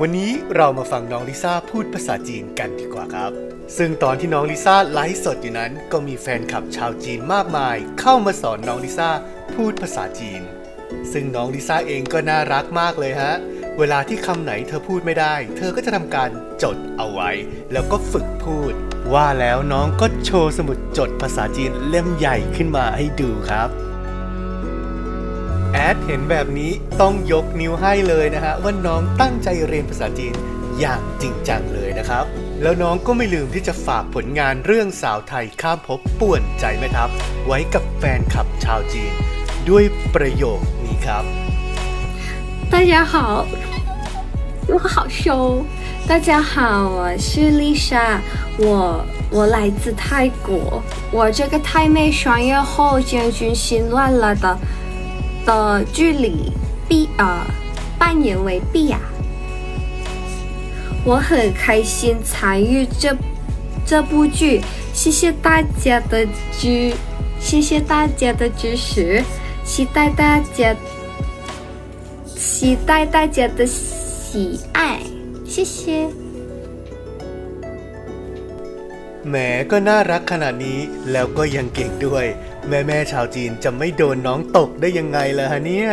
วันนี้เรามาฟังน้องลิซ่าพูดภาษาจีนกันดีกว่าครับ ซึ่งตอนที่น้องลิซ่าไลฟ์สดอยู่นั้น ก็มีแฟนคลับชาวจีนมากมาย เข้ามาสอนน้องลิซ่าพูดภาษาจีน ซึ่งน้องลิซ่าเองก็น่ารักมากเลยฮะ เวลาที่คำไหนเธอพูดไม่ได้ เธอก็จะทำการจดเอาไว้ แล้วก็ฝึกพูด ว่าแล้วน้องก็โชว์สมุดจดภาษาจีนเล่มใหญ่ขึ้นมาให้ดูครับ แอดเห็นแบบนี้ต้องยกนิ้วให้เลยนะฮะว่าน้องตั้งใจเรียนภาษาจีนอย่างจริงจังเลยนะครับ แล้วน้องก็ไม่ลืมที่จะฝากผลงานเรื่องสาวไทยข้ามภพป่วนใจแม่ทัพไว้กับแฟนคลับชาวจีน ด้วยประโยคนี้ครับ 大家好，我好凶。大家好，我是丽莎，我我来自泰国，我这个太妹双月后将军心乱了的 的剧里碧呃扮演为碧雅，我很开心参与这这部剧，谢谢大家的支，谢谢大家的支持，期待大家。期待大家的喜爱，谢谢。 แหมก็น่ารักขนาดนี้แล้วก็ยังเก่งด้วย แม่แม่ชาวจีนจะไม่โดนน้องตกได้ยังไงล่ะฮะเนี่ย